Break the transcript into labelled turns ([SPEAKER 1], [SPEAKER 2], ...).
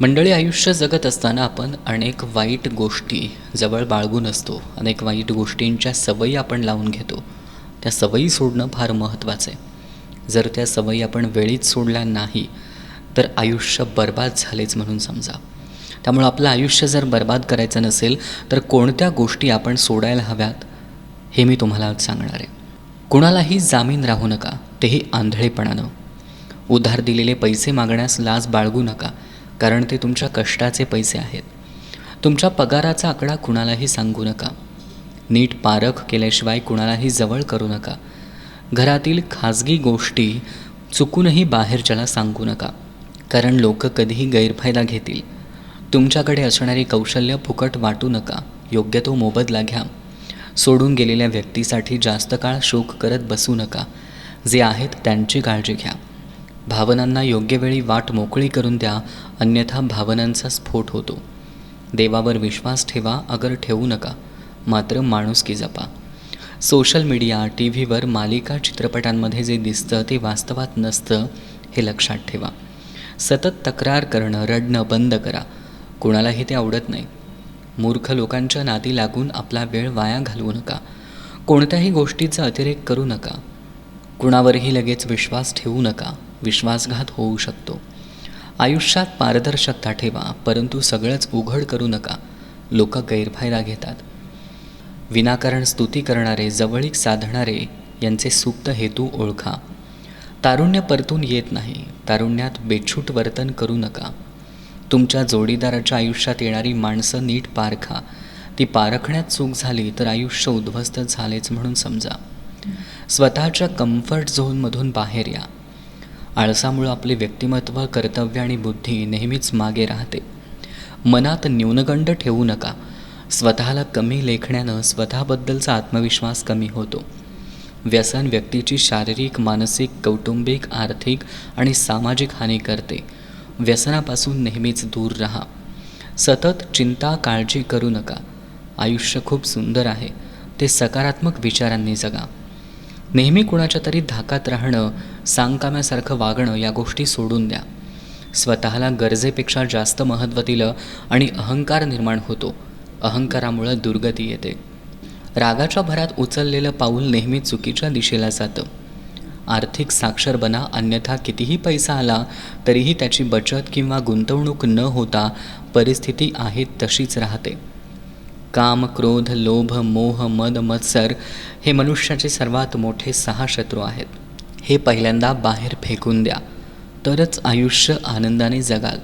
[SPEAKER 1] मंडळी आयुष्य जगत असताना आपण अनेक वाईट गोष्टी जवळ बाळगून असतो. अनेक वाईट गोष्टींच्या सवयी आपण लावून घेतो. त्या सवयी सोडणं फार महत्त्वाचं आहे. जर त्या सवयी आपण वेळीच सोडल्या नाही तर आयुष्य बर्बाद झालेच म्हणून समजा. त्यामुळं आपलं आयुष्य जर बर्बाद करायचं नसेल तर कोणत्या गोष्टी आपण सोडायला हव्यात हे मी तुम्हाला आज सांगणार आहे. कुणालाही जामीन राहू नका तेही आंधळेपणानं. उधार दिलेले पैसे मागण्यास लाज बाळगू नका. कारण ते तुमच्या कष्टाचे पैसे आहेत. तुमच्या पगाराचा आकडा कुणालाही सांगू नका. नीट पारख केल्याशिवाय कुणालाही जवळ करू नका. घरातील खाजगी गोष्टी चुकूनही बाहेरच्याला सांगू नका. कारण लोक कधीही गैरफायदा घेतील. तुमच्याकडे असणारी कौशल्य फुकट वाटू नका. योग्य तो मोबदला घ्या. सोडून गेलेल्या व्यक्तीसाठी जास्त काळ शोक करत बसू नका. जे आहेत त्यांची काळजी घ्या. भावनांना योग्य वेळी वाट मोकळी करून द्या अन्यथा भावनांचा स्फोट होतो. देवावर विश्वास ठेवा अगर ठेवू नका. मात्र माणुसकी जपा. सोशल मीडिया टी व्हीवर मालिका चित्रपटांमध्ये जे दिसतं ते वास्तवात नसतं हे लक्षात ठेवा. सतत तक्रार करणं रडणं बंद करा. कुणालाही ते आवडत नाही. मूर्ख लोकांच्या नादी लागून आपला वेळ वाया घालवू नका. कोणत्याही गोष्टीचा अतिरेक करू नका. कुणावरही लगेच विश्वास ठेवू नका. विश्वासघात होऊ शकतो. आयुष्यात पारदर्शकता ठेवा परंतु सगळंच उघड करू नका. लोक गैरफायदा घेतात. विनाकारण स्तुती करणारे जवळीक साधणारे यांचे सुप्त हेतू ओळखा. तारुण्य परतून येत नाही तारुण्यात बेछूट वर्तन करू नका. तुमच्या जोडीदाराच्या आयुष्यात येणारी माणसं नीट पारखा ती पारखण्यात चूक झाली तर आयुष्य उद्ध्वस्त झालेच म्हणून समजा. स्वतःच्या कम्फर्ट झोनमधून बाहेर या. आळसामुळं आपले व्यक्तिमत्व कर्तव्य आणि बुद्धी नेहमीच मागे राहते. मनात न्यूनगंड ठेवू नका. स्वतःला कमी लेखण्यानं स्वतःबद्दलचा आत्मविश्वास कमी होतो. व्यसन व्यक्तीची शारीरिक मानसिक कौटुंबिक आर्थिक आणि सामाजिक हानी करते. व्यसनापासून नेहमीच दूर राहा. सतत चिंता काळजी करू नका. आयुष्य खूप सुंदर आहे. ते सकारात्मक विचारांनी जगा. नेहमी कुणाच्या तरी धाकात राहणं सांगकाम्यासारखं वागणं या गोष्टी सोडून द्या. स्वतःला गरजेपेक्षा जास्त महत्त्व दिलं आणि अहंकार निर्माण होतो. अहंकारामुळं दुर्गती येते. रागाच्या भरात उचललेलं पाऊल नेहमी चुकीच्या दिशेला जातं. आर्थिक साक्षर बना अन्यथा कितीही पैसा आला तरीही त्याची बचत किंवा गुंतवणूक न होता परिस्थिती आहे तशीच राहते. काम क्रोध लोभ मोह मद मत्सर हे मनुष्याचे सर्वात मोठे सहा शत्रू आहेत. हे पहिल्यांदा बाहेर फेकून द्या. तरच आयुष्य आनंदाने जगाल.